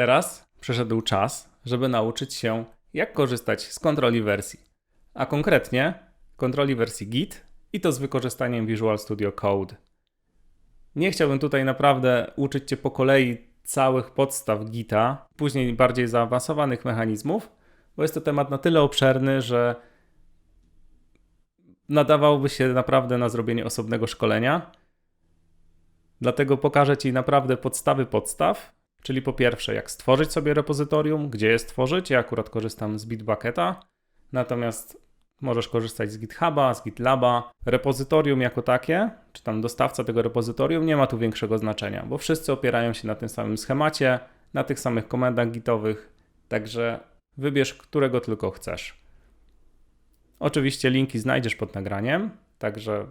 Teraz przyszedł czas, żeby nauczyć się, jak korzystać z kontroli wersji. A konkretnie kontroli wersji Git i to z wykorzystaniem Visual Studio Code. Nie chciałbym tutaj naprawdę uczyć Cię po kolei całych podstaw Gita, później bardziej zaawansowanych mechanizmów, bo jest to temat na tyle obszerny, że nadawałby się naprawdę na zrobienie osobnego szkolenia. Dlatego pokażę Ci naprawdę podstawy podstaw, czyli po pierwsze, jak stworzyć sobie repozytorium, gdzie je stworzyć. Ja akurat korzystam z Bitbucketa, natomiast możesz korzystać z GitHuba, z GitLaba. Repozytorium jako takie, czy tam dostawca tego repozytorium, nie ma tu większego znaczenia, bo wszyscy opierają się na tym samym schemacie, na tych samych komendach gitowych, także wybierz, którego tylko chcesz. Oczywiście linki znajdziesz pod nagraniem, także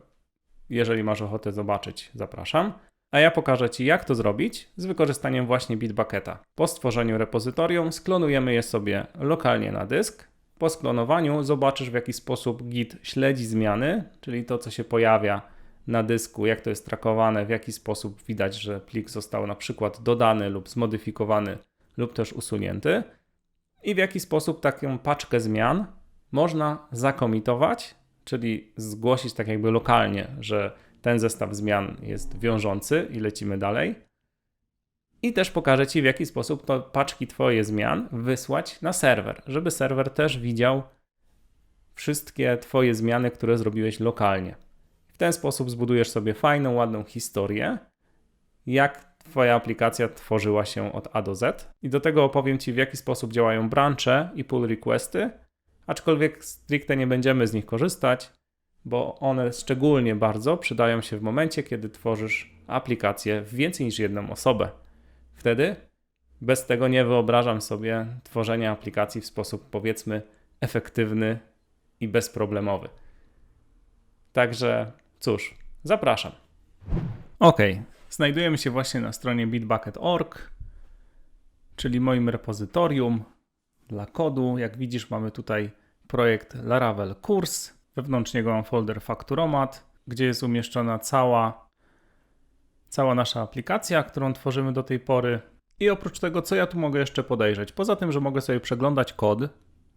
jeżeli masz ochotę zobaczyć, zapraszam. A ja pokażę Ci, jak to zrobić z wykorzystaniem właśnie Bitbucketa. Po stworzeniu repozytorium sklonujemy je sobie lokalnie na dysk. Po sklonowaniu zobaczysz, w jaki sposób Git śledzi zmiany, czyli to, co się pojawia na dysku, jak to jest trakowane, w jaki sposób widać, że plik został na przykład dodany lub zmodyfikowany lub też usunięty i w jaki sposób taką paczkę zmian można zakomitować, czyli zgłosić tak jakby lokalnie, że ten zestaw zmian jest wiążący i lecimy dalej. I też pokażę Ci, w jaki sposób to paczki Twoje zmian wysłać na serwer, żeby serwer też widział wszystkie Twoje zmiany, które zrobiłeś lokalnie. W ten sposób zbudujesz sobie fajną, ładną historię, jak Twoja aplikacja tworzyła się od A do Z. I do tego opowiem Ci, w jaki sposób działają branche i pull requesty, aczkolwiek stricte nie będziemy z nich korzystać, bo one szczególnie bardzo przydają się w momencie, kiedy tworzysz aplikację w więcej niż jedną osobę. Wtedy bez tego nie wyobrażam sobie tworzenia aplikacji w sposób powiedzmy efektywny i bezproblemowy. Także cóż, zapraszam. Ok, znajdujemy się właśnie na stronie bitbucket.org, czyli moim repozytorium dla kodu. Jak widzisz, mamy tutaj projekt Laravel Kurs. Wewnątrz niego mam folder Fakturomat, gdzie jest umieszczona cała, cała nasza aplikacja, którą tworzymy do tej pory. I oprócz tego, co ja tu mogę jeszcze podejrzeć? Poza tym, że mogę sobie przeglądać kod,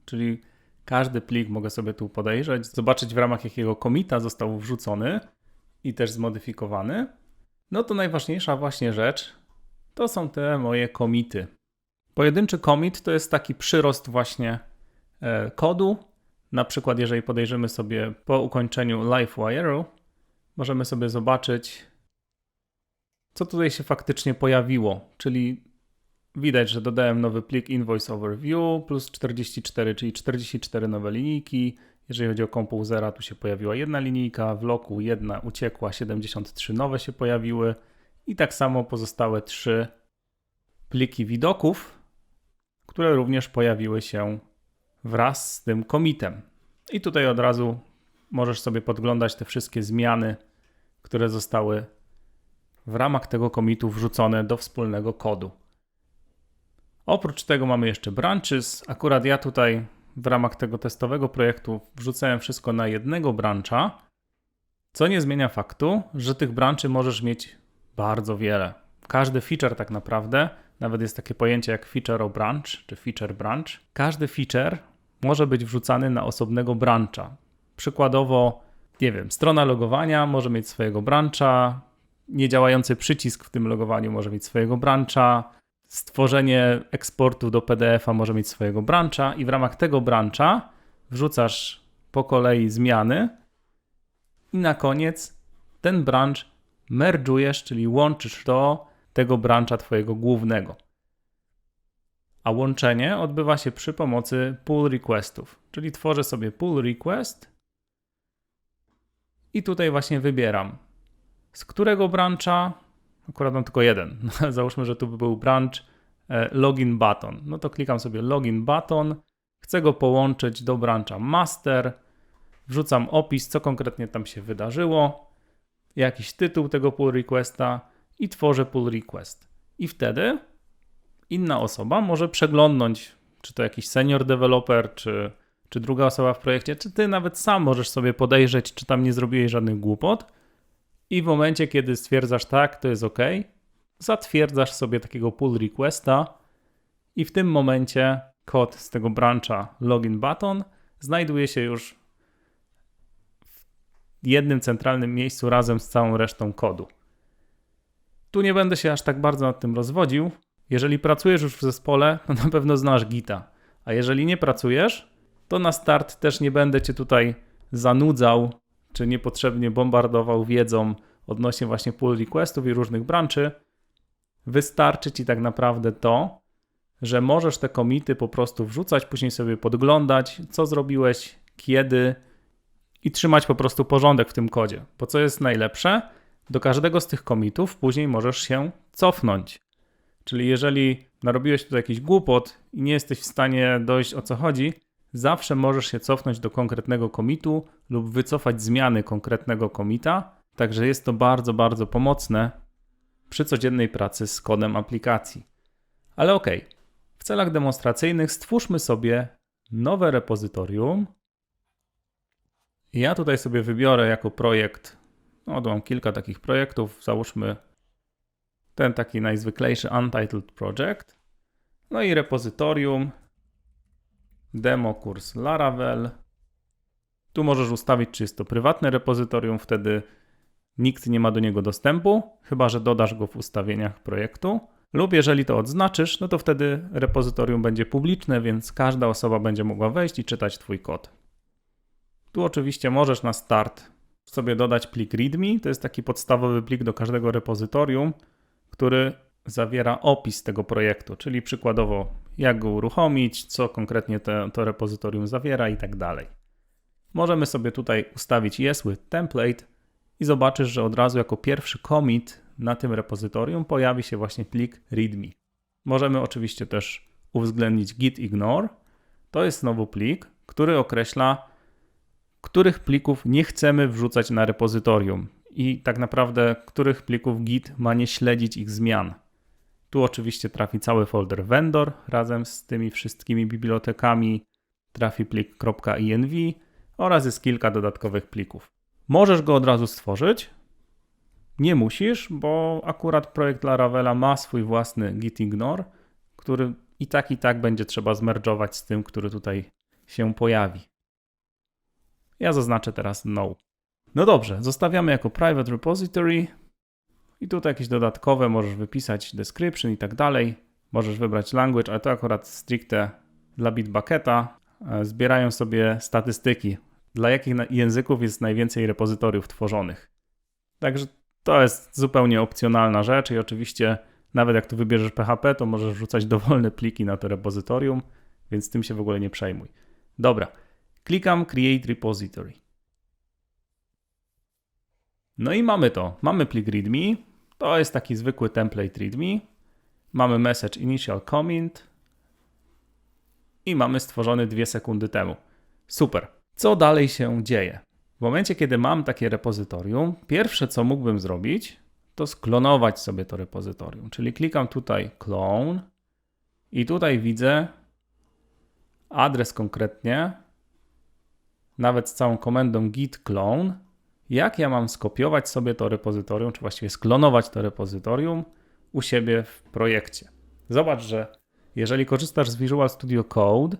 czyli każdy plik mogę sobie tu podejrzeć, zobaczyć w ramach jakiego komita został wrzucony i też zmodyfikowany. No to najważniejsza właśnie rzecz to są te moje komity. Pojedynczy commit to jest taki przyrost właśnie e, kodu. Na przykład, jeżeli podejrzymy sobie po ukończeniu LiveWire'u, możemy sobie zobaczyć, co tutaj się faktycznie pojawiło. Czyli widać, że dodałem nowy plik Invoice Overview plus 44, czyli 44 nowe linijki. Jeżeli chodzi o Composera, tu się pojawiła jedna linijka, w loku jedna uciekła, 73 nowe się pojawiły i tak samo pozostałe trzy pliki widoków które również pojawiły się wraz z tym komitem. I tutaj od razu możesz sobie podglądać te wszystkie zmiany, które zostały w ramach tego komitu wrzucone do wspólnego kodu. Oprócz tego mamy jeszcze branches. Akurat ja tutaj w ramach tego testowego projektu wrzucałem wszystko na jednego brancha, co nie zmienia faktu, że tych branchy możesz mieć bardzo wiele. Każdy feature tak naprawdę nawet jest takie pojęcie jak feature o branch, czy feature branch. Każdy feature może być wrzucany na osobnego brancha. Przykładowo, nie wiem, strona logowania może mieć swojego brancha, niedziałający przycisk w tym logowaniu może mieć swojego brancha, stworzenie eksportu do PDF-a może mieć swojego brancha i w ramach tego brancha wrzucasz po kolei zmiany i na koniec ten branch merge'ujesz, czyli łączysz to tego brancha Twojego głównego. A łączenie odbywa się przy pomocy pull requestów, czyli tworzę sobie pull request i tutaj właśnie wybieram z którego brancha, akurat mam tylko jeden, załóżmy, że tu by był branch e, login button, no to klikam sobie login button, chcę go połączyć do brancha master, wrzucam opis, co konkretnie tam się wydarzyło, jakiś tytuł tego pull requesta i tworzę pull request. I wtedy inna osoba może przeglądnąć, czy to jakiś senior developer, czy, czy druga osoba w projekcie, czy ty nawet sam możesz sobie podejrzeć, czy tam nie zrobiłeś żadnych głupot. I w momencie, kiedy stwierdzasz tak, to jest OK, zatwierdzasz sobie takiego pull requesta i w tym momencie kod z tego brancha login button znajduje się już w jednym centralnym miejscu razem z całą resztą kodu. Tu nie będę się aż tak bardzo nad tym rozwodził. Jeżeli pracujesz już w zespole, to na pewno znasz Gita. A jeżeli nie pracujesz, to na start też nie będę cię tutaj zanudzał, czy niepotrzebnie bombardował wiedzą odnośnie właśnie pull requestów i różnych branczy. Wystarczy ci tak naprawdę to, że możesz te komity po prostu wrzucać, później sobie podglądać, co zrobiłeś, kiedy i trzymać po prostu porządek w tym kodzie. Bo co jest najlepsze? Do każdego z tych komitów później możesz się cofnąć. Czyli jeżeli narobiłeś tu jakiś głupot i nie jesteś w stanie dojść o co chodzi, zawsze możesz się cofnąć do konkretnego komitu lub wycofać zmiany konkretnego komita. Także jest to bardzo, bardzo pomocne przy codziennej pracy z kodem aplikacji. Ale ok, w celach demonstracyjnych stwórzmy sobie nowe repozytorium. Ja tutaj sobie wybiorę jako projekt, no mam kilka takich projektów, załóżmy ten taki najzwyklejszy Untitled Project. No i repozytorium, demo kurs Laravel. Tu możesz ustawić, czy jest to prywatne repozytorium, wtedy nikt nie ma do niego dostępu, chyba że dodasz go w ustawieniach projektu. Lub jeżeli to odznaczysz, no to wtedy repozytorium będzie publiczne, więc każda osoba będzie mogła wejść i czytać Twój kod. Tu oczywiście możesz na start sobie dodać plik README. To jest taki podstawowy plik do każdego repozytorium, który zawiera opis tego projektu, czyli przykładowo jak go uruchomić, co konkretnie te, to repozytorium zawiera i tak dalej. Możemy sobie tutaj ustawić yes with template i zobaczysz, że od razu jako pierwszy commit na tym repozytorium pojawi się właśnie plik readme. Możemy oczywiście też uwzględnić git ignore. To jest znowu plik, który określa, których plików nie chcemy wrzucać na repozytorium i tak naprawdę których plików git ma nie śledzić ich zmian. Tu oczywiście trafi cały folder vendor razem z tymi wszystkimi bibliotekami, trafi plik .env oraz jest kilka dodatkowych plików. Możesz go od razu stworzyć, nie musisz, bo akurat projekt Laravela ma swój własny git ignore, który i tak i tak będzie trzeba zmerdżować z tym, który tutaj się pojawi. Ja zaznaczę teraz no. No dobrze, zostawiamy jako private repository i tutaj jakieś dodatkowe możesz wypisać description i tak dalej. Możesz wybrać language, ale to akurat stricte dla Bitbucketa. E, zbierają sobie statystyki, dla jakich języków jest najwięcej repozytoriów tworzonych. Także to jest zupełnie opcjonalna rzecz i oczywiście nawet jak tu wybierzesz PHP, to możesz wrzucać dowolne pliki na to repozytorium, więc tym się w ogóle nie przejmuj. Dobra, klikam Create Repository. No i mamy to. Mamy plik README. To jest taki zwykły template README. Mamy message initial comment i mamy stworzony dwie sekundy temu. Super. Co dalej się dzieje? W momencie, kiedy mam takie repozytorium, pierwsze co mógłbym zrobić, to sklonować sobie to repozytorium. Czyli klikam tutaj clone i tutaj widzę adres konkretnie, nawet z całą komendą git clone, jak ja mam skopiować sobie to repozytorium, czy właściwie sklonować to repozytorium u siebie w projekcie. Zobacz, że jeżeli korzystasz z Visual Studio Code,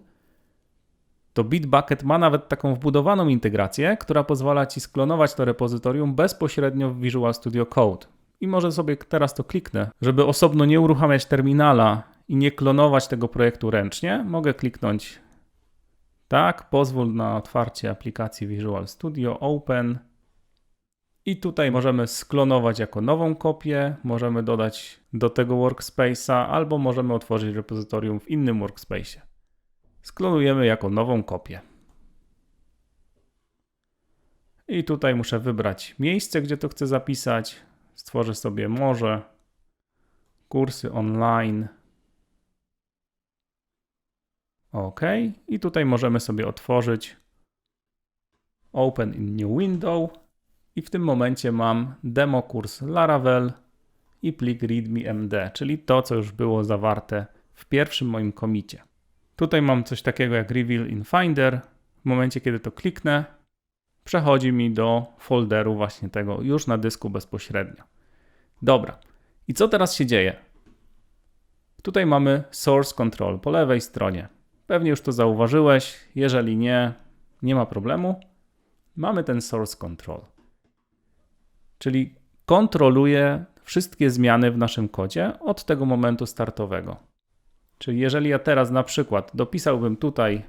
to Bitbucket ma nawet taką wbudowaną integrację, która pozwala ci sklonować to repozytorium bezpośrednio w Visual Studio Code. I może sobie teraz to kliknę, żeby osobno nie uruchamiać terminala i nie klonować tego projektu ręcznie. Mogę kliknąć tak, pozwól na otwarcie aplikacji Visual Studio Open. I tutaj możemy sklonować jako nową kopię, możemy dodać do tego workspace'a, albo możemy otworzyć repozytorium w innym workspace'ie sklonujemy jako nową kopię. I tutaj muszę wybrać miejsce, gdzie to chcę zapisać. Stworzę sobie może kursy online. OK. I tutaj możemy sobie otworzyć Open in New Window. I w tym momencie mam demo kurs Laravel i plik readme.md, czyli to, co już było zawarte w pierwszym moim komicie. Tutaj mam coś takiego jak Reveal in Finder. W momencie, kiedy to kliknę, przechodzi mi do folderu właśnie tego już na dysku bezpośrednio. Dobra. I co teraz się dzieje? Tutaj mamy Source Control po lewej stronie. Pewnie już to zauważyłeś, jeżeli nie, nie ma problemu. Mamy ten Source Control, czyli kontroluje wszystkie zmiany w naszym kodzie od tego momentu startowego. Czyli jeżeli ja teraz na przykład dopisałbym tutaj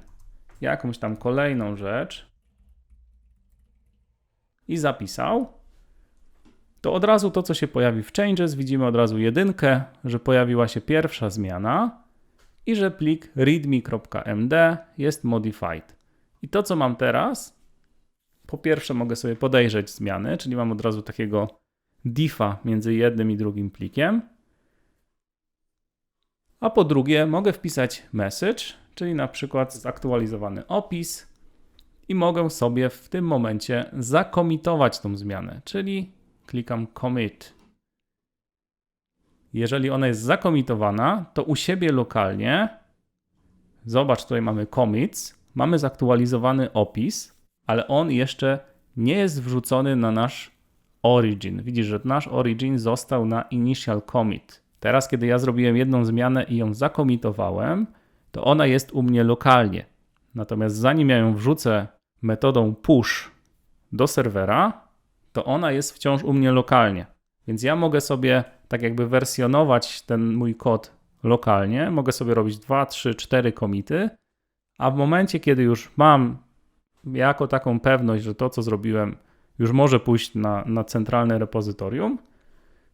jakąś tam kolejną rzecz i zapisał, to od razu to, co się pojawi w changes, widzimy od razu jedynkę, że pojawiła się pierwsza zmiana i że plik readme.md jest modified. I to, co mam teraz, po pierwsze mogę sobie podejrzeć zmiany, czyli mam od razu takiego diffa między jednym i drugim plikiem. A po drugie mogę wpisać message, czyli na przykład zaktualizowany opis i mogę sobie w tym momencie zakomitować tą zmianę, czyli klikam commit. Jeżeli ona jest zakomitowana, to u siebie lokalnie, zobacz, tutaj mamy commits, mamy zaktualizowany opis, ale on jeszcze nie jest wrzucony na nasz origin. Widzisz, że nasz origin został na initial commit. Teraz, kiedy ja zrobiłem jedną zmianę i ją zakomitowałem, to ona jest u mnie lokalnie. Natomiast zanim ja ją wrzucę metodą push do serwera, to ona jest wciąż u mnie lokalnie. Więc ja mogę sobie tak jakby wersjonować ten mój kod lokalnie, mogę sobie robić 2, 3, 4 komity, a w momencie, kiedy już mam jako taką pewność, że to, co zrobiłem, już może pójść na, na centralne repozytorium,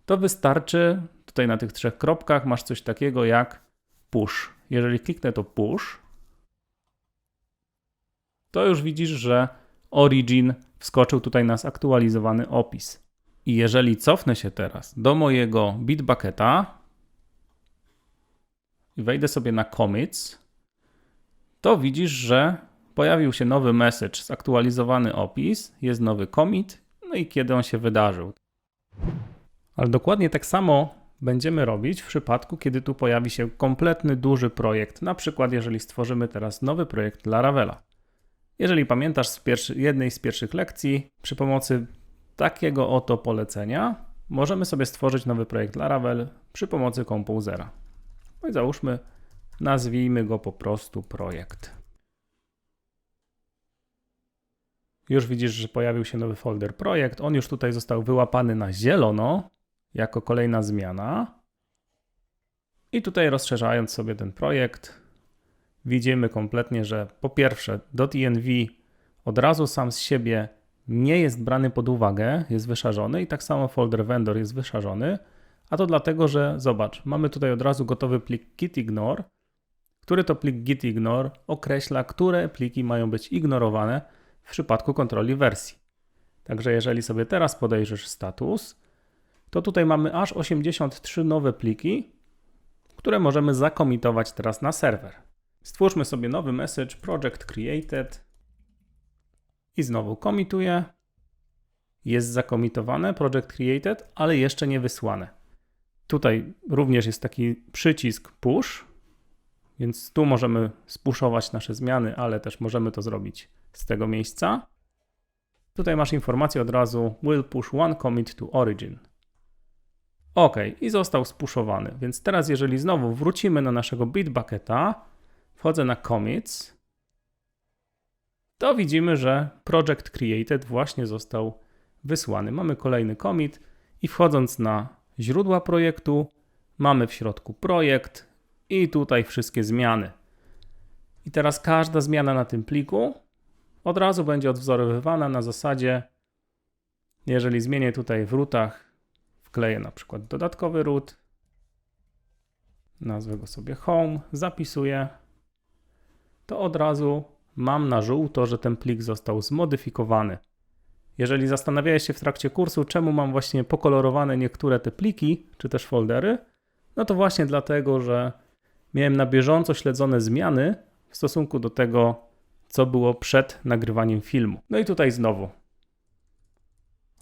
to wystarczy tutaj na tych trzech kropkach masz coś takiego jak push. Jeżeli kliknę to push, to już widzisz, że origin wskoczył tutaj na zaktualizowany opis. I jeżeli cofnę się teraz do mojego Bitbucketa i wejdę sobie na commits, to widzisz, że pojawił się nowy message, zaktualizowany opis, jest nowy commit, no i kiedy on się wydarzył. Ale dokładnie tak samo będziemy robić w przypadku, kiedy tu pojawi się kompletny duży projekt. Na przykład, jeżeli stworzymy teraz nowy projekt dla Ravela. Jeżeli pamiętasz z pierwszy, jednej z pierwszych lekcji, przy pomocy takiego oto polecenia możemy sobie stworzyć nowy projekt Laravel przy pomocy Composera. No i załóżmy, nazwijmy go po prostu projekt. Już widzisz, że pojawił się nowy folder projekt. On już tutaj został wyłapany na zielono jako kolejna zmiana. I tutaj rozszerzając sobie ten projekt, widzimy kompletnie, że po pierwsze .env od razu sam z siebie nie jest brany pod uwagę, jest wyszarzony i tak samo folder vendor jest wyszarzony, a to dlatego, że zobacz, mamy tutaj od razu gotowy plik gitignore, który to plik gitignore określa, które pliki mają być ignorowane w przypadku kontroli wersji. Także jeżeli sobie teraz podejrzysz status, to tutaj mamy aż 83 nowe pliki, które możemy zakomitować teraz na serwer. Stwórzmy sobie nowy message project created i znowu komituję. Jest zakomitowane project created, ale jeszcze nie wysłane. Tutaj również jest taki przycisk push, więc tu możemy spuszować nasze zmiany, ale też możemy to zrobić z tego miejsca. Tutaj masz informację od razu will push one commit to origin. OK, i został spuszowany. Więc teraz, jeżeli znowu wrócimy na naszego Bitbucketa, wchodzę na commits, to widzimy, że project created właśnie został wysłany. Mamy kolejny commit i wchodząc na źródła projektu, mamy w środku projekt i tutaj wszystkie zmiany. I teraz każda zmiana na tym pliku od razu będzie odwzorowywana na zasadzie, jeżeli zmienię tutaj w rootach, wkleję na przykład dodatkowy root, nazwę go sobie home, zapisuję, to od razu mam na żółto, że ten plik został zmodyfikowany. Jeżeli zastanawiałeś się w trakcie kursu, czemu mam właśnie pokolorowane niektóre te pliki, czy też foldery, no to właśnie dlatego, że miałem na bieżąco śledzone zmiany w stosunku do tego, co było przed nagrywaniem filmu. No i tutaj znowu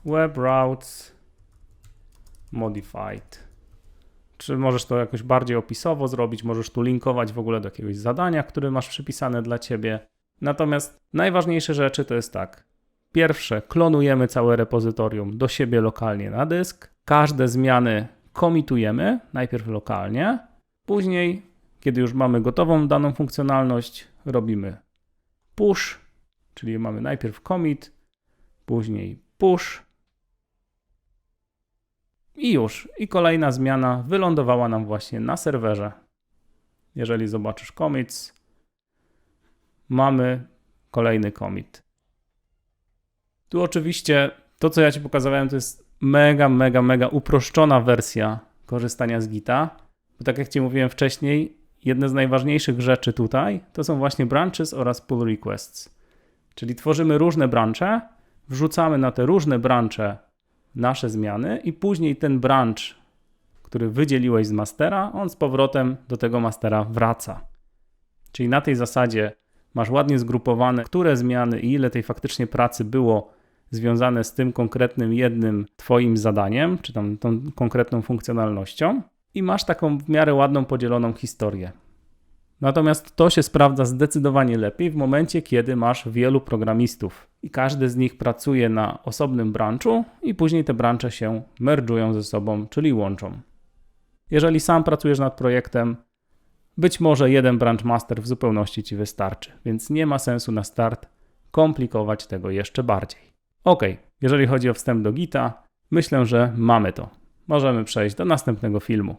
web routes modified. Czy możesz to jakoś bardziej opisowo zrobić, możesz tu linkować w ogóle do jakiegoś zadania, które masz przypisane dla ciebie. Natomiast najważniejsze rzeczy to jest tak. Pierwsze, klonujemy całe repozytorium do siebie lokalnie na dysk. Każde zmiany komitujemy najpierw lokalnie. Później, kiedy już mamy gotową daną funkcjonalność, robimy push, czyli mamy najpierw commit, później push i już. I kolejna zmiana wylądowała nam właśnie na serwerze. Jeżeli zobaczysz commits, mamy kolejny commit. Tu oczywiście to, co ja Ci pokazałem, to jest mega, mega, mega uproszczona wersja korzystania z Gita. Bo tak jak Ci mówiłem wcześniej, jedne z najważniejszych rzeczy tutaj to są właśnie branches oraz pull requests. Czyli tworzymy różne brancze, wrzucamy na te różne brancze nasze zmiany i później ten branch, który wydzieliłeś z mastera, on z powrotem do tego mastera wraca. Czyli na tej zasadzie masz ładnie zgrupowane, które zmiany i ile tej faktycznie pracy było związane z tym konkretnym jednym Twoim zadaniem, czy tam tą konkretną funkcjonalnością, i masz taką w miarę ładną podzieloną historię. Natomiast to się sprawdza zdecydowanie lepiej w momencie, kiedy masz wielu programistów i każdy z nich pracuje na osobnym branchu i później te brancze się merge'ują ze sobą, czyli łączą. Jeżeli sam pracujesz nad projektem, być może jeden branch master w zupełności ci wystarczy, więc nie ma sensu na start komplikować tego jeszcze bardziej. Ok, jeżeli chodzi o wstęp do Gita, myślę, że mamy to. Możemy przejść do następnego filmu.